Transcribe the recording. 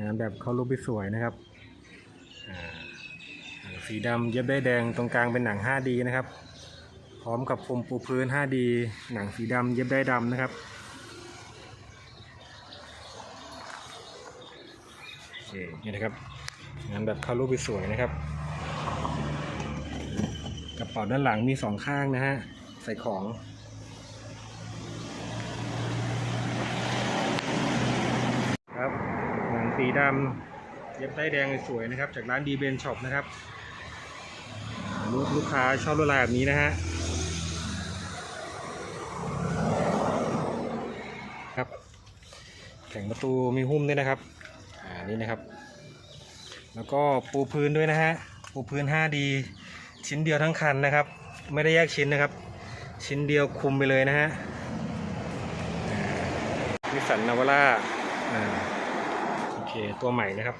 งานแบบเข้ารูปสวยนะครับสีดำเย็บได้แดงตรงกลางเป็นหนัง 5D นะครับ พร้อมกับพรมปูพื้น 5D หนังสีดำเย็บได้ดำนะครับเคนี่นะครับงานแบบเข้ารูปสวยนะครับ กระเป๋าด้านหลังมีสองข้างนะฮะใส่ของ ครับหนัง สีดำเย็บได้แดงสวยนะครับ จากร้านดีเบนช็อปนะครับลูกลูกค้าชอบลวดลายแบบนี้นะฮะครับแข่งประตูมีหุ้มด้วยนะครับอ่านี่นะครับ แล้วก็ปูพื้นด้วยนะฮะปูพื้น 5D ชิ้นเดียวทั้งคันนะครับ ไม่ได้แยกชิ้นนะครับ ชิ้นเดียวคุมไปเลยนะฮะนิสสันนาวาร่า เคตัวใหม่นะครับ